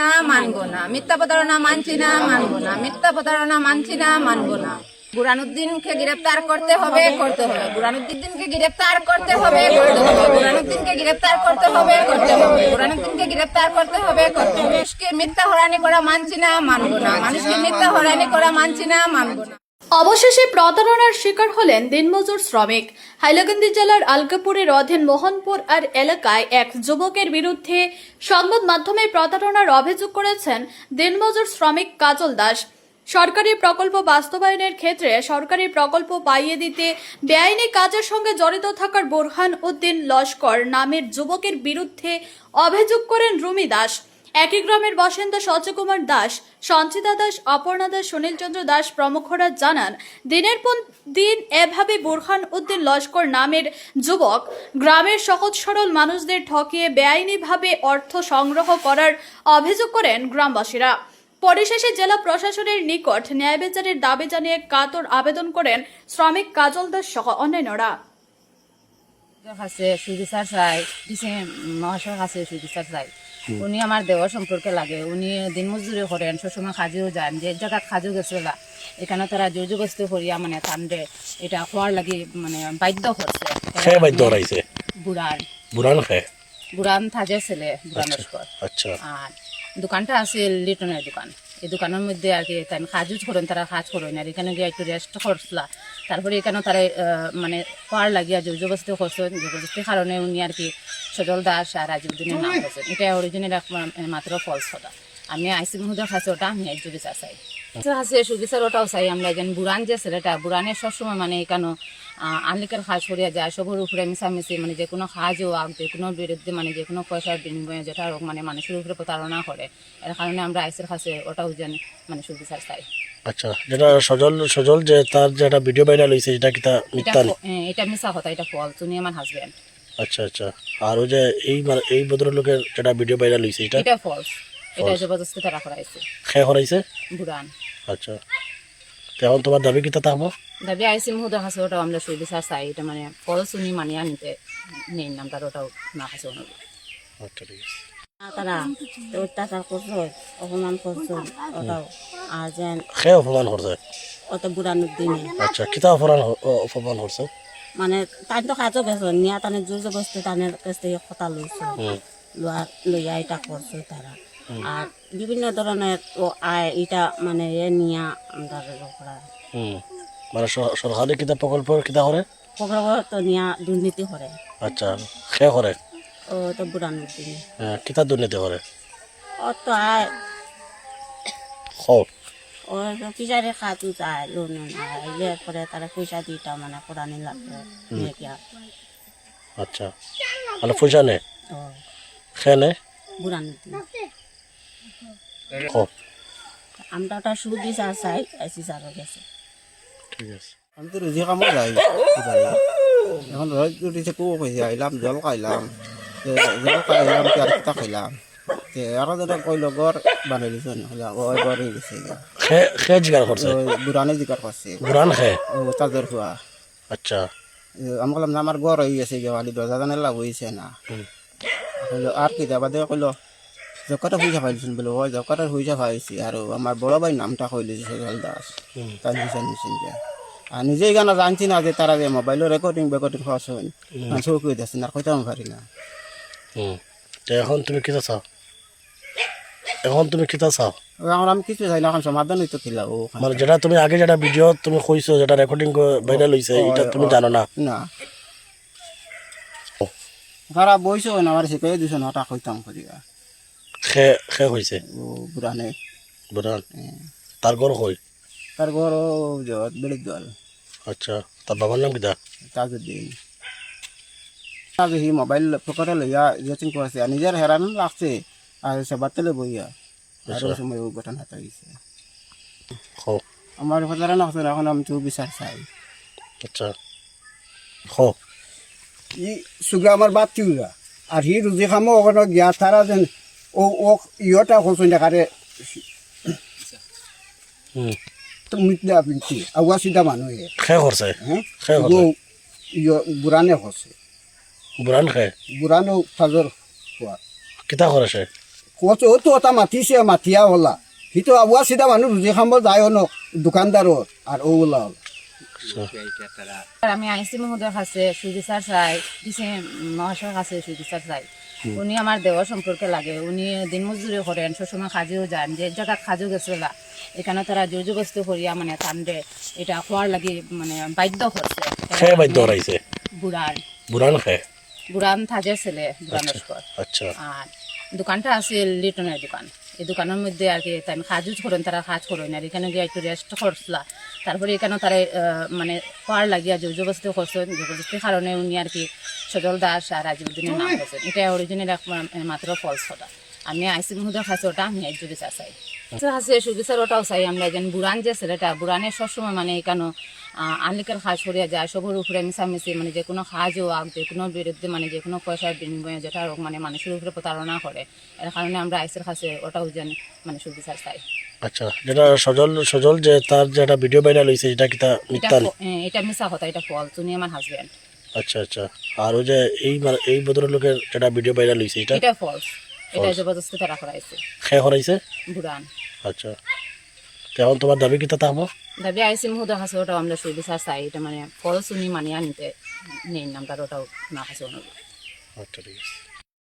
না মানবো না। মিথ্যা প্রতারণা মানছি না, মানবো না। মিথ্যা প্রতারণা মানছি না, মানবো না। বুরানুদ্দিনকে গ্রেফতার করতে হবে করতে হবে। বুরানুদ্দিনকে গ্রেফতার করতে হবে করতে হবে। বুরানুদ্দিনকে গ্রেফতার করতে হবে করতে হবে। বুরানুদ্দিনকে গ্রেফতার করতে হবে করতে হবে। মানুষকে মিথ্যা হরানি করা মানছি না, মানবো না। মানুষকে মিথ্যা হরানি করা মানছি না, মানবো না। অবশেষে প্রতারণার শিকার হলেন দিনমজুর শ্রমিক। হাইলাকান্দি জেলার আলকাপুরের অধীন মোহনপুর আর এলাকায় এক যুবকের বিরুদ্ধে সংবাদ মাধ্যমে প্রতারণার অভিযোগ করেছেন দিনমজুর শ্রমিক কাজল দাস। সরকারি প্রকল্প বাস্তবায়নের ক্ষেত্রে সরকারি প্রকল্প পাইয়ে দিতে বেআইনি কাজের সঙ্গে জড়িত থাকার বোরহান উদ্দিন লস্কর নামের যুবকের বিরুদ্ধে অভিযোগ করেন রুমি দাস। একই গ্রামের বাসিন্দা সচকুমার দাস, সঞ্চিতা দাস, অপর্ণা দাস সুনীল চন্দ্র দাস প্রমুখরা জানান, দিনের পর দিন এভাবে বুরহান উদ্দিন লস্কর নামের যুবক গ্রামের সহজ সরল মানুষদের ঠকিয়ে বেআইনিভাবে অর্থ সংগ্রহ করার অভিযোগ করেন গ্রামবাসীরা। পরিশেষে জেলা প্রশাসনের নিকট ন্যায় বিচারের দাবি জানিয়ে কাতর আবেদন করেন শ্রমিক কাজল দাস সহ অন্যান্যরা। কাছে সুবিচার চাই, দিছে মহাশয়ের কাছে সুবিচার চাই। উনি আমার দেহ সম্পর্কে লাগে। উনি দিন মজুরি করেন সবসময় খাজিও যান যে জায়গা খাজু গেছিল এখানে তারা জোরজবস্তি করিয়া মানে তান্ডে এটা খোয়ার লাগি মানে বাধ্য করছে। বাধ্য হরাইছে বুড়ান। বুড়ান খে? বুড়ান থাজে ছেলে বুড়ানের লস্কর আচ্ছা। আর দোকানটা আছে লিটনের দোকান। এই দোকানের মধ্যে আর কি তাই কাজও করেন তারা কাজ করেন আর এখানে গিয়ে একটু রেস্ট করছিলা। তারপরে এখানেও তারা মানে পার লাগিয়া জবরদস্তি করছেন জবরদস্তির কারণে উনি আর কি সজল দাস আর রাজীব দিনের নাম করছেন। এটা অরিজিনাল মাত্র ফলস কথা আমি আইসি মহুদের কাছে ওটা আমি ন্যায্য বিচার চাই। আছে সুবিচার ওটাও চাই আমরা যেন বুড়ান যে ছেলেটা বুড়ানের সবসময় মানে এখানে আনলিকের কাজ করিয়া যায় সবর উপরে মিশামিশি মানে যে কোনো কাজও হোক যে কোনো বিরুদ্ধে মানে যে কোনো পয়সার বিনিময়ে যেটা হোক মানে মানুষের উপরে প্রতারণা করে এর কারণে আমরা আইসির কাছে ওটাও যেন মানে সুবিচার চাই। আচ্ছা যেটা সজল সজল যে তার যেটা ভিডিও ভাইরাল হয়েছে এটা কি তা এটা মিথ্যা এটা মিশা কথা এটা ফল তুমি আমার হাজবেন্ড আচ্ছা আচ্ছা। আর ওই যে এই এই ভদ্রলোকের যেটা ভিডিও ভাইরাল হয়েছে এটা? এটা ফলস এটা জবরদস্তি তারা করাইছে খে হরাইছে? বুড়ান। আচ্ছা। তো এখন তোমার দাবি কিতা থাকব দাবি আইসি মুহুদের কাছে ওটাও আমরা সুবিচার চাই। এটা মানে ফলস উনি মানিয়া নিতে নেই আমরা ওটাও না কাছে অনুরোধ আচ্ছা ঠিক আছে। তারা অত্যাচার করছ অপমান করছ ওটাও আর যেন খে অপমান করছে? অত বুড়ানোর দিনে। আচ্ছা কিতা অপমান অপমান করছে? মানে তাই তো কাজও গেছো নিয়া তানে জোর জবস্তি তানের কাছ থেকে কথা লইছো। লইয়া এটা করছ তারা। আর বিভিন্ন ধরনের ও আয় এটা মানে এ নিয়া আমরা করা হুম। মানে সরকারি কিতা প্রকল্প কিতা করে প্রকল্প তো নিয়া দুর্নীতি করে। আচ্ছা খে করে? ও তো বুড়ানোর দিনে। হ্যাঁ কিতা দুর্নীতি করে? ও তো আয়। খ ও তো ফিসারে খাতু যায় লোন ইয়ে করে তারা পয়সা দিটা মানে কোরআনি লাগবে নিয়ে আচ্ছা। মানে পয়সা নে? ও। খে নে? আমরা ওটা সুবিচার চাই এসি চারও গেছে ঠিক আছে। আমি তো রুজি কামো যাই এখন রোজ উঠিছে কো কইছে আইলাম জল খাইলাম জল খাইলাম কি আর কিতা খাইলাম। তে আরও যেটা কইল ঘর বানাই দিছে নহলে ওই ঘর হয়ে গেছে খে খে জিগার করছে বুড়ানে জিকার করছে বুড়ান খে? ও তাদের হুয়া আচ্ছা। আমি বললাম না আমার ঘর হয়ে গেছে গেওয়ালি দরজা জানার লাভ হয়েছে না। আর কি বাদে কইল জকাটা পয়সা পাইছেন বলে ওই জকাটার পয়সা পাইছি আর আমার বড় ভাই নামটা কইলে সজল দাস হুম। তার পয়সা নিছেন যে আর নিজেই গানা জানছি না যে তারা যে মোবাইলের রেকর্ডিং বেকর্ডিং খরচ হয় চৌকি দিচ্ছে না কইতে আমি পারি না। এখন তুমি কিতা চাও? এখন তুমি কিতা চাও? এখন আমি কিছু চাই না এখন সমাধান হইতো ও মানে যেটা তুমি আগে যেটা ভিডিও তুমি কইছো যেটা রেকর্ডিং ভাইরাল হইছে এটা তুমি জানো না? না। খারাপ বইছো না আমার শিখাই দিছ না ওটা কইতাম করিয়া খে খে হইছে ও বুড়ানে বুড়ান তার ঘর কই তার ঘর ও জত বেড়ে দল আচ্ছা তার বাবার নাম কিতা? তাজউদ্দিন। আগে হি মোবাইল পকেটে লইয়া যেচিং করেছে আর নিজের হেরান লাগছে আর সে বাতলে বইয়া আর ওই সময় ওই ঘটনাটা হয়েছে খ আমার কথা না হচ্ছে এখন আমি চৌবিশ আর চাই। আচ্ছা। ই সুগা আমার বাপ চুগা। আর হি রুজি খামো ওখানে গিয়া তারা যেন ও ও ইয়টা হচ্ছে দেখারে হুম। তো মিটলে পিনছি আগুয়া সিধা মানুহে। খে করছে। হ্যাঁ? খে করছে। ও বুড়ানে বুড়ান খে বুড়ানো সাজর কিতা করে সে কচ ও তো এটা মাতিছে মাতিয়া হলা। সি তো চিধা মানুহ ৰুজি খাব যায় ন দোকানদাৰত আৰু ও ওলা হল আমি আইসি মহোদয়ের কাছে সুবিচার চাই দিছে মহাশয়ের কাছে সুবিচার চাই। উনি আমার দেওয়ার সম্পর্কে লাগে। উনি দিন মজুরি করেন সবসময় কাজেও যান যে জায়গা কাজও গেছিল এখানে তারা জোরজবস্তি করিয়া মানে তান্ডে এটা খোয়ার লাগি মানে বাধ্য করছে। খেয়ে বাধ্য বুড়ান। বুড়ান খেয়ে বুড়ান থাজের ছেলে বুড়ান আচ্ছা আর দোকানটা আছে লিটনের দোকান। এই দোকানের মধ্যে আর কি কাজও করেন তারা কাজ করেন। আর এখানে গিয়ে একটু রেস্ট করছিলা। তারপরে এখানে তারা মানে পার লাগিয়া জবরদস্তি করছেন জবরদস্তির কারণে উনি আর কি সজল দাস আর রাজীবুদ্দিনের নাম করছেন এটা অরিজিনাল মাত্র ফলস কথা আমি আইসি মহুদের কাছে ওটা আমি এক বিচার চাই। আছে সুবিচার ওটাও চাই আমরা যেন বুড়ান যে ছেলেটা বুড়ানের সবসময় মানে এখানে আনলিকের কাজ করিয়া যায় সবর উপরে মিশামিশি মানে যে কোনো কাজও আগ যে কোনো বিরুদ্ধে মানে যে কোনো পয়সার বিনিময়ে যেটা হোক মানে মানুষের উপরে প্রতারণা করে এর কারণে আমরা আইসের কাছে ওটাও যেন মানে সুবিচার চাই। আচ্ছা যেটা সজল সজল যে তার যেটা ভিডিও ভাইরাল হয়েছে এটা কিতা এটা মিথ্যা এটা মিশা কথা এটা ফল তুমি আমার হাজবেন্ড আচ্ছা আচ্ছা। আর ওই যে এই মানে- এই ভদ্রলোকের যেটা ভিডিও ভাইরাল হয়েছে এটা? এটা ফলস এটা জবরদস্তি তারা করাইছে কে করাইছে? বুড়ান আচ্ছা। তেমন তোমার দাবি কিতা থাকব দাবি আইসি দেখা আছে ওটা আমরা সুবিচার চাই। এটা মানে ফলস উনি মানে আনতে নেই আমরা ওটাও না আছে আচ্ছা ঠিক আছে।